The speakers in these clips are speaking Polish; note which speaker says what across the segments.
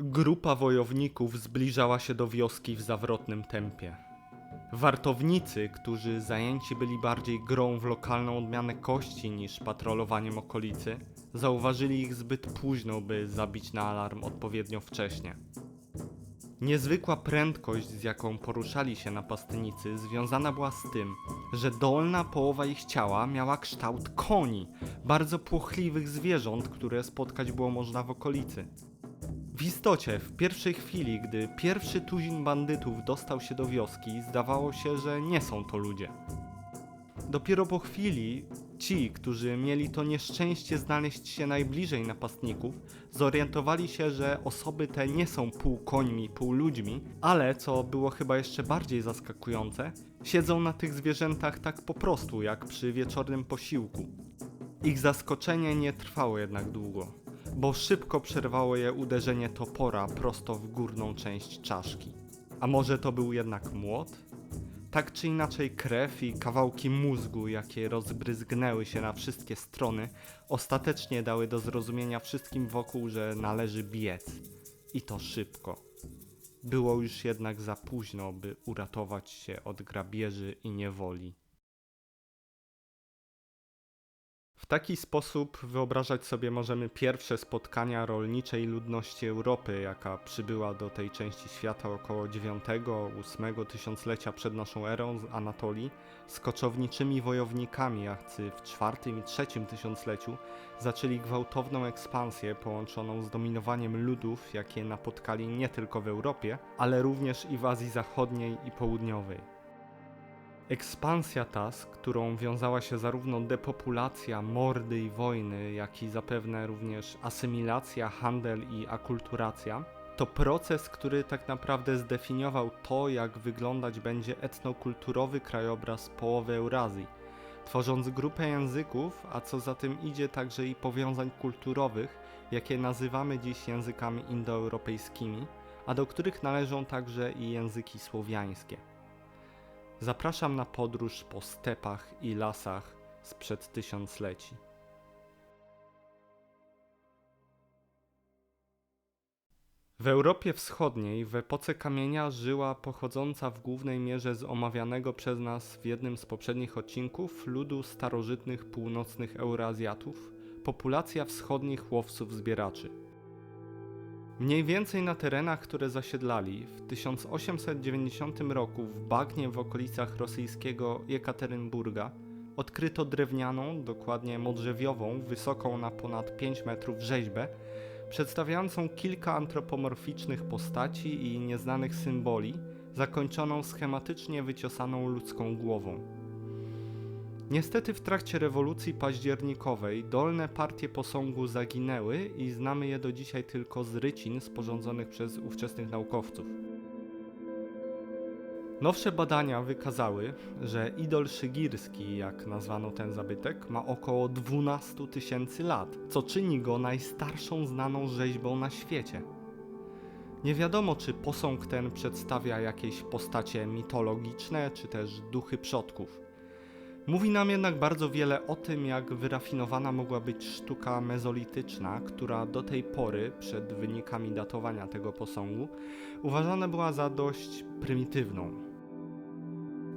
Speaker 1: Grupa wojowników zbliżała się do wioski w zawrotnym tempie. Wartownicy, którzy zajęci byli bardziej grą w lokalną odmianę kości niż patrolowaniem okolicy, zauważyli ich zbyt późno, by zabić na alarm odpowiednio wcześnie. Niezwykła prędkość, z jaką poruszali się napastnicy, związana była z tym, że dolna połowa ich ciała miała kształt koni, bardzo płochliwych zwierząt, które spotkać było można w okolicy. W istocie, w pierwszej chwili, gdy pierwszy tuzin bandytów dostał się do wioski, zdawało się, że nie są to ludzie. Dopiero po chwili ci, którzy mieli to nieszczęście znaleźć się najbliżej napastników, zorientowali się, że osoby te nie są pół końmi, pół ludźmi, ale co było chyba jeszcze bardziej zaskakujące, siedzą na tych zwierzętach tak po prostu, jak przy wieczornym posiłku. Ich zaskoczenie nie trwało jednak długo, bo szybko przerwało je uderzenie topora prosto w górną część czaszki. A może to był jednak młot? Tak czy inaczej krew i kawałki mózgu, jakie rozbryzgnęły się na wszystkie strony, ostatecznie dały do zrozumienia wszystkim wokół, że należy biec. I to szybko. Było już jednak za późno, by uratować się od grabieży i niewoli. Taki sposób wyobrażać sobie możemy pierwsze spotkania rolniczej ludności Europy, jaka przybyła do tej części świata około IX-VIII tysiąclecia przed naszą erą z Anatolii, z koczowniczymi wojownikami, jacy w IV i III tysiącleciu zaczęli gwałtowną ekspansję połączoną z dominowaniem ludów, jakie napotkali nie tylko w Europie, ale również i w Azji Zachodniej i Południowej. Ekspansja ta, z którą wiązała się zarówno depopulacja, mordy i wojny, jak i zapewne również asymilacja, handel i akulturacja, to proces, który tak naprawdę zdefiniował to, jak wyglądać będzie etnokulturowy krajobraz połowy Eurazji, tworząc grupę języków, a co za tym idzie także i powiązań kulturowych, jakie nazywamy dziś językami indoeuropejskimi, a do których należą także i języki słowiańskie. Zapraszam na podróż po stepach i lasach sprzed tysiącleci. W Europie Wschodniej w epoce kamienia żyła pochodząca w głównej mierze z omawianego przez nas w jednym z poprzednich odcinków ludu starożytnych północnych Eurazjatów, populacja wschodnich łowców-zbieraczy. Mniej więcej na terenach, które zasiedlali, w 1890 roku w bagnie w okolicach rosyjskiego Jekaterynburga odkryto drewnianą, dokładnie modrzewiową, wysoką na ponad 5 metrów rzeźbę, przedstawiającą kilka antropomorficznych postaci i nieznanych symboli, zakończoną schematycznie wyciosaną ludzką głową. Niestety w trakcie rewolucji październikowej dolne partie posągu zaginęły i znamy je do dzisiaj tylko z rycin sporządzonych przez ówczesnych naukowców. Nowsze badania wykazały, że idol szygirski, jak nazwano ten zabytek, ma około 12 tysięcy lat, co czyni go najstarszą znaną rzeźbą na świecie. Nie wiadomo, czy posąg ten przedstawia jakieś postacie mitologiczne, czy też duchy przodków. Mówi nam jednak bardzo wiele o tym, jak wyrafinowana mogła być sztuka mezolityczna, która do tej pory, przed wynikami datowania tego posągu, uważana była za dość prymitywną.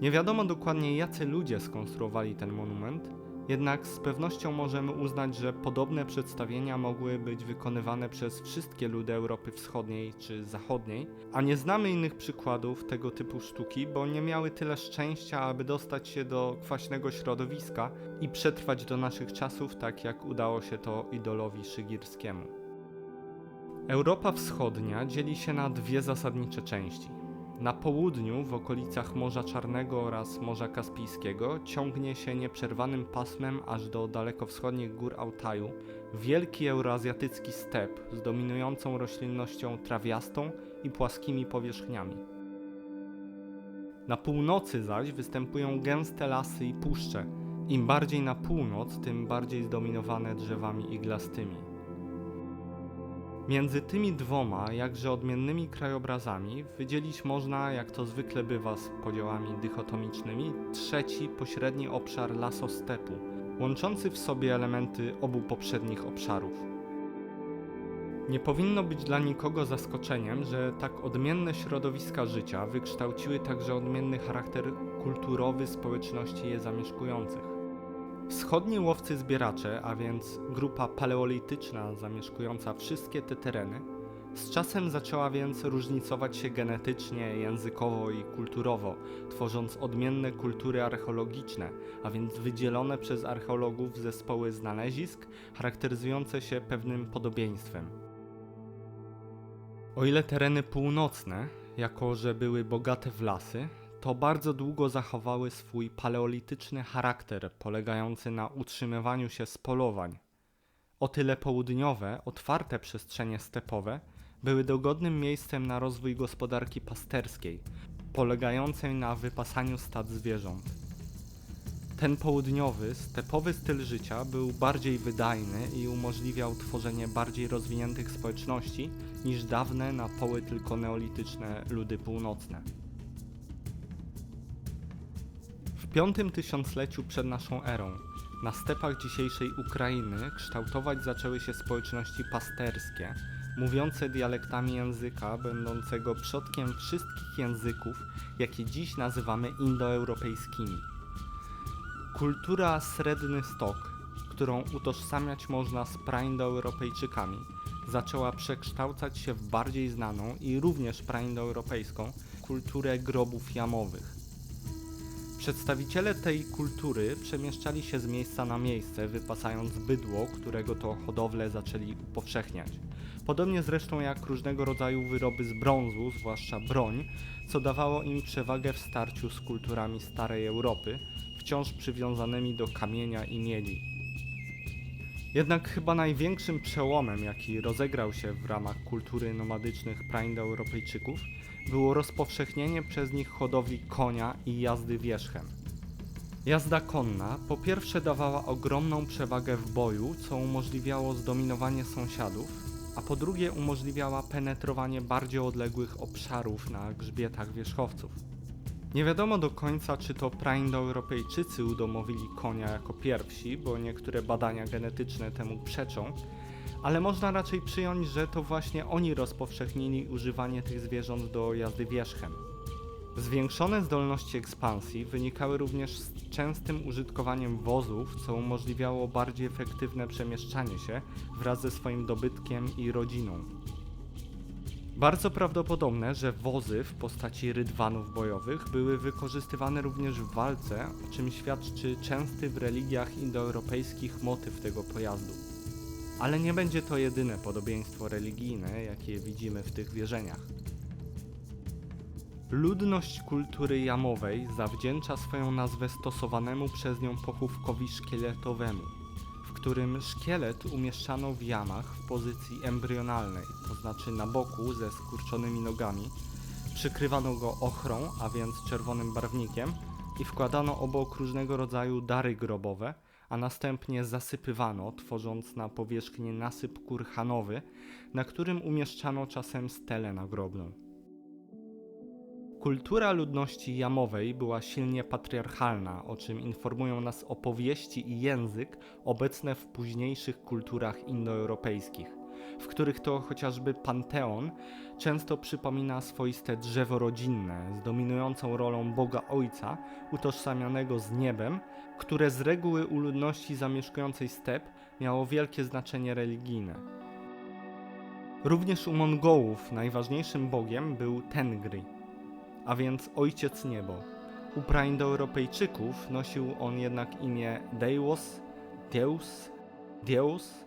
Speaker 1: Nie wiadomo dokładnie, jacy ludzie skonstruowali ten monument, jednak z pewnością możemy uznać, że podobne przedstawienia mogły być wykonywane przez wszystkie ludy Europy Wschodniej czy Zachodniej, a nie znamy innych przykładów tego typu sztuki, bo nie miały tyle szczęścia, aby dostać się do kwaśnego środowiska i przetrwać do naszych czasów, tak jak udało się to idolowi szygirskiemu. Europa Wschodnia dzieli się na dwie zasadnicze części. Na południu, w okolicach Morza Czarnego oraz Morza Kaspijskiego, ciągnie się nieprzerwanym pasmem aż do dalekowschodnich gór Altaju wielki euroazjatycki step z dominującą roślinnością trawiastą i płaskimi powierzchniami. Na północy zaś występują gęste lasy i puszcze. Im bardziej na północ, tym bardziej zdominowane drzewami iglastymi. Między tymi dwoma, jakże odmiennymi krajobrazami wydzielić można, jak to zwykle bywa z podziałami dychotomicznymi, trzeci pośredni obszar lasostepu, łączący w sobie elementy obu poprzednich obszarów. Nie powinno być dla nikogo zaskoczeniem, że tak odmienne środowiska życia wykształciły także odmienny charakter kulturowy społeczności je zamieszkujących. Wschodni łowcy zbieracze, a więc grupa paleolityczna zamieszkująca wszystkie te tereny, z czasem zaczęła więc różnicować się genetycznie, językowo i kulturowo, tworząc odmienne kultury archeologiczne, a więc wydzielone przez archeologów zespoły znalezisk charakteryzujące się pewnym podobieństwem. O ile tereny północne, jako że były bogate w lasy, to bardzo długo zachowały swój paleolityczny charakter, polegający na utrzymywaniu się z polowań. O tyle południowe, otwarte przestrzenie stepowe były dogodnym miejscem na rozwój gospodarki pasterskiej, polegającej na wypasaniu stad zwierząt. Ten południowy, stepowy styl życia był bardziej wydajny i umożliwiał tworzenie bardziej rozwiniętych społeczności niż dawne na poły tylko neolityczne ludy północne. Piątym tysiącleciu przed naszą erą na stepach dzisiejszej Ukrainy kształtować zaczęły się społeczności pasterskie, mówiące dialektami języka będącego przodkiem wszystkich języków, jakie dziś nazywamy indoeuropejskimi. Kultura Sredny Stok, którą utożsamiać można z praindoeuropejczykami, zaczęła przekształcać się w bardziej znaną i również praindoeuropejską kulturę grobów jamowych. Przedstawiciele tej kultury przemieszczali się z miejsca na miejsce, wypasając bydło, którego to hodowlę zaczęli upowszechniać. Podobnie zresztą jak różnego rodzaju wyroby z brązu, zwłaszcza broń, co dawało im przewagę w starciu z kulturami starej Europy, wciąż przywiązanymi do kamienia i miedzi. Jednak chyba największym przełomem, jaki rozegrał się w ramach kultury nomadycznych praindoeuropejczyków, było rozpowszechnienie przez nich hodowli konia i jazdy wierzchem. Jazda konna po pierwsze dawała ogromną przewagę w boju, co umożliwiało zdominowanie sąsiadów, a po drugie umożliwiała penetrowanie bardziej odległych obszarów na grzbietach wierzchowców. Nie wiadomo do końca, czy to praindoeuropejczycy udomowili konia jako pierwsi, bo niektóre badania genetyczne temu przeczą, ale można raczej przyjąć, że to właśnie oni rozpowszechnili używanie tych zwierząt do jazdy wierzchem. Zwiększone zdolności ekspansji wynikały również z częstym użytkowaniem wozów, co umożliwiało bardziej efektywne przemieszczanie się wraz ze swoim dobytkiem i rodziną. Bardzo prawdopodobne, że wozy w postaci rydwanów bojowych były wykorzystywane również w walce, o czym świadczy częsty w religiach indoeuropejskich motyw tego pojazdu. Ale nie będzie to jedyne podobieństwo religijne, jakie widzimy w tych wierzeniach. Ludność kultury jamowej zawdzięcza swoją nazwę stosowanemu przez nią pochówkowi szkieletowemu, w którym szkielet umieszczano w jamach w pozycji embrionalnej, to znaczy na boku ze skurczonymi nogami, przykrywano go ochrą, a więc czerwonym barwnikiem i wkładano obok różnego rodzaju dary grobowe, a następnie zasypywano, tworząc na powierzchni nasyp kurhanowy, na którym umieszczano czasem stelę nagrobną. Kultura ludności jamowej była silnie patriarchalna, o czym informują nas opowieści i język obecne w późniejszych kulturach indoeuropejskich, w których to chociażby panteon często przypomina swoiste drzewo rodzinne z dominującą rolą Boga Ojca, utożsamianego z niebem, które z reguły u ludności zamieszkującej step miało wielkie znaczenie religijne. Również u Mongołów najważniejszym bogiem był Tengri, a więc Ojciec Niebo. U praindoeuropejczyków nosił on jednak imię Deus, Deus, Deus.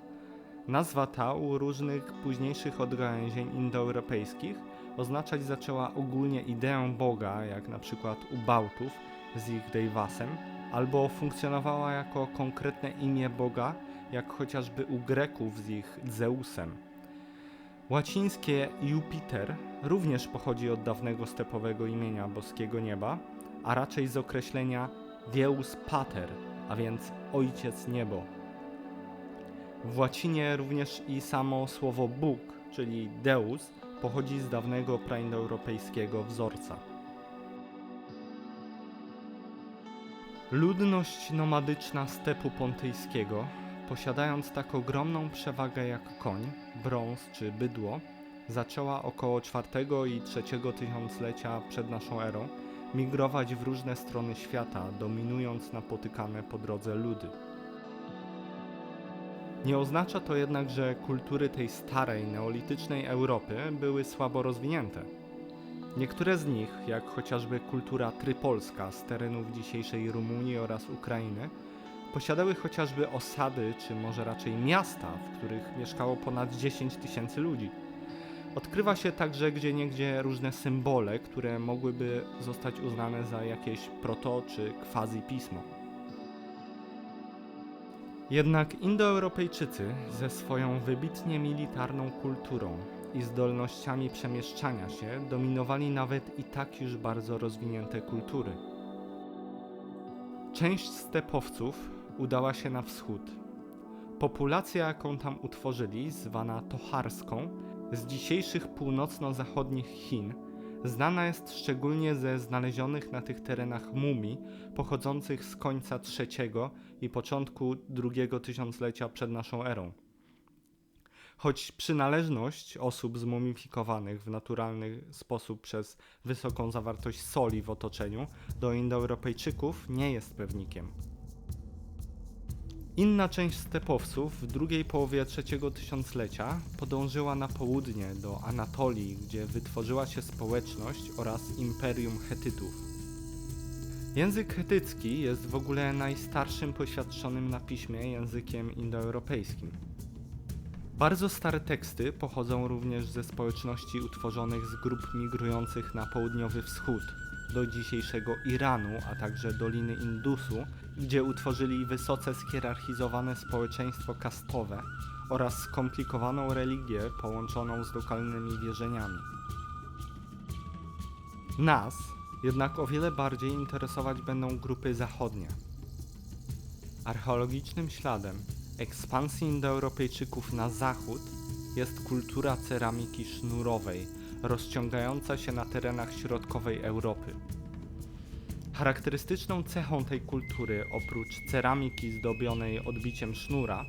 Speaker 1: Nazwa ta u różnych późniejszych odgałęzień indoeuropejskich oznaczać zaczęła ogólnie ideę Boga, jak na przykład u Bałtów z ich Deivasem, albo funkcjonowała jako konkretne imię Boga, jak chociażby u Greków z ich Zeusem. Łacińskie Jupiter również pochodzi od dawnego stepowego imienia boskiego nieba, a raczej z określenia Deus Pater, a więc Ojciec Niebo. W łacinie również i samo słowo Bóg, czyli Deus, pochodzi z dawnego praindoeuropejskiego wzorca. Ludność nomadyczna stepu pontyjskiego posiadając tak ogromną przewagę jak koń, brąz czy bydło, zaczęła około czwartego i trzeciego tysiąclecia przed naszą erą migrować w różne strony świata, dominując napotykane po drodze ludy. Nie oznacza to jednak, że kultury tej starej, neolitycznej Europy były słabo rozwinięte. Niektóre z nich, jak chociażby kultura trypolska z terenów dzisiejszej Rumunii oraz Ukrainy, posiadały chociażby osady, czy może raczej miasta, w których mieszkało ponad 10 tysięcy ludzi. Odkrywa się także gdzieniegdzie różne symbole, które mogłyby zostać uznane za jakieś proto czy quasi pismo. Jednak Indoeuropejczycy ze swoją wybitnie militarną kulturą i zdolnościami przemieszczania się dominowali nawet i tak już bardzo rozwinięte kultury. Część stepowców udała się na wschód. Populacja, jaką tam utworzyli, zwana Tocharską, z dzisiejszych północno-zachodnich Chin, znana jest szczególnie ze znalezionych na tych terenach mumii pochodzących z końca III i początku drugiego tysiąclecia przed naszą erą. Choć przynależność osób zmumifikowanych w naturalny sposób przez wysoką zawartość soli w otoczeniu do Indoeuropejczyków nie jest pewnikiem. Inna część stepowców w drugiej połowie trzeciego tysiąclecia podążyła na południe do Anatolii, gdzie wytworzyła się społeczność oraz imperium Hetytów. Język hetycki jest w ogóle najstarszym poświadczonym na piśmie językiem indoeuropejskim. Bardzo stare teksty pochodzą również ze społeczności utworzonych z grup migrujących na południowy wschód, do dzisiejszego Iranu, a także Doliny Indusu, gdzie utworzyli wysoce skierarchizowane społeczeństwo kastowe oraz skomplikowaną religię połączoną z lokalnymi wierzeniami. Nas jednak o wiele bardziej interesować będą grupy zachodnie. Archeologicznym śladem ekspansji Indoeuropejczyków na zachód jest kultura ceramiki sznurowej, rozciągająca się na terenach środkowej Europy. Charakterystyczną cechą tej kultury, oprócz ceramiki zdobionej odbiciem sznura,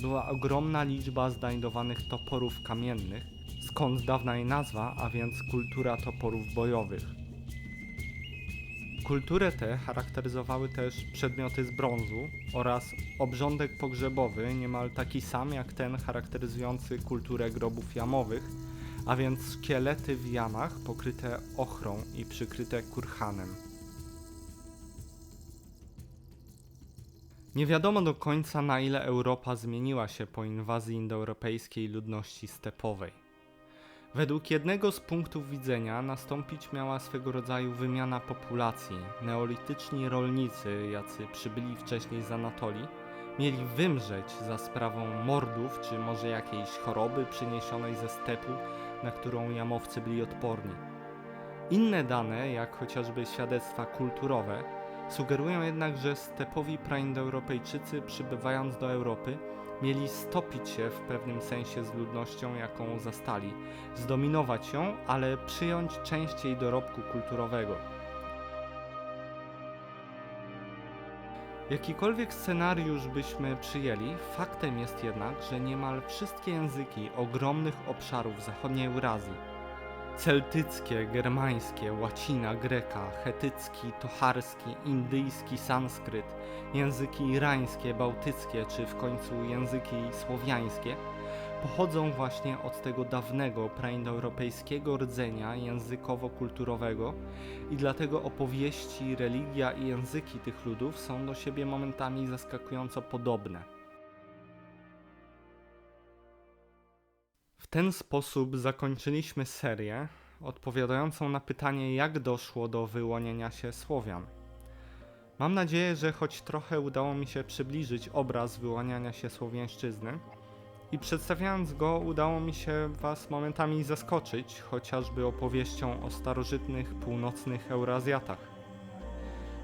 Speaker 1: była ogromna liczba znajdowanych toporów kamiennych, skąd dawna jej nazwa, a więc kultura toporów bojowych. Kulturę tę charakteryzowały też przedmioty z brązu oraz obrządek pogrzebowy, niemal taki sam jak ten charakteryzujący kulturę grobów jamowych, a więc szkielety w jamach pokryte ochrą i przykryte kurhanem. Nie wiadomo do końca na ile Europa zmieniła się po inwazji indoeuropejskiej ludności stepowej. Według jednego z punktów widzenia nastąpić miała swego rodzaju wymiana populacji. Neolityczni rolnicy, jacy przybyli wcześniej z Anatolii, mieli wymrzeć za sprawą mordów czy może jakiejś choroby przyniesionej ze stepu, na którą jamowcy byli odporni. Inne dane, jak chociażby świadectwa kulturowe, sugerują jednak, że stepowi praindoeuropejczycy przybywając do Europy mieli stopić się w pewnym sensie z ludnością, jaką zastali, zdominować ją, ale przyjąć część jej dorobku kulturowego. Jakikolwiek scenariusz byśmy przyjęli, faktem jest jednak, że niemal wszystkie języki ogromnych obszarów zachodniej Eurazji celtyckie, germańskie, łacina, greka, chetycki, tocharski, indyjski, sanskryt, języki irańskie, bałtyckie czy w końcu języki słowiańskie pochodzą właśnie od tego dawnego praindoeuropejskiego rdzenia językowo-kulturowego i dlatego opowieści, religia i języki tych ludów są do siebie momentami zaskakująco podobne. W ten sposób zakończyliśmy serię odpowiadającą na pytanie, jak doszło do wyłonienia się Słowian. Mam nadzieję, że choć trochę udało mi się przybliżyć obraz wyłaniania się słowiańszczyzny i przedstawiając go udało mi się Was momentami zaskoczyć, chociażby opowieścią o starożytnych północnych Eurazjatach.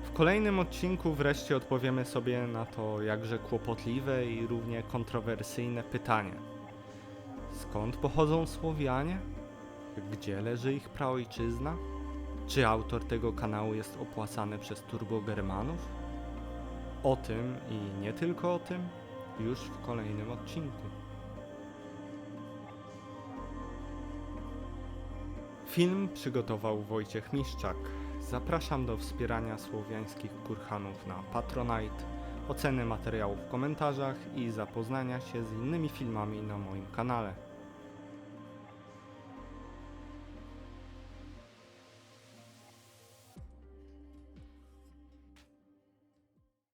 Speaker 1: W kolejnym odcinku wreszcie odpowiemy sobie na to jakże kłopotliwe i równie kontrowersyjne pytanie – Skąd pochodzą Słowianie? Gdzie leży ich praojczyzna? Czy autor tego kanału jest opłacany przez turbogermanów? O tym i nie tylko o tym już w kolejnym odcinku. Film przygotował Wojciech Miszczak. Zapraszam do wspierania słowiańskich kurhanów na Patronite, oceny materiału w komentarzach i zapoznania się z innymi filmami na moim kanale.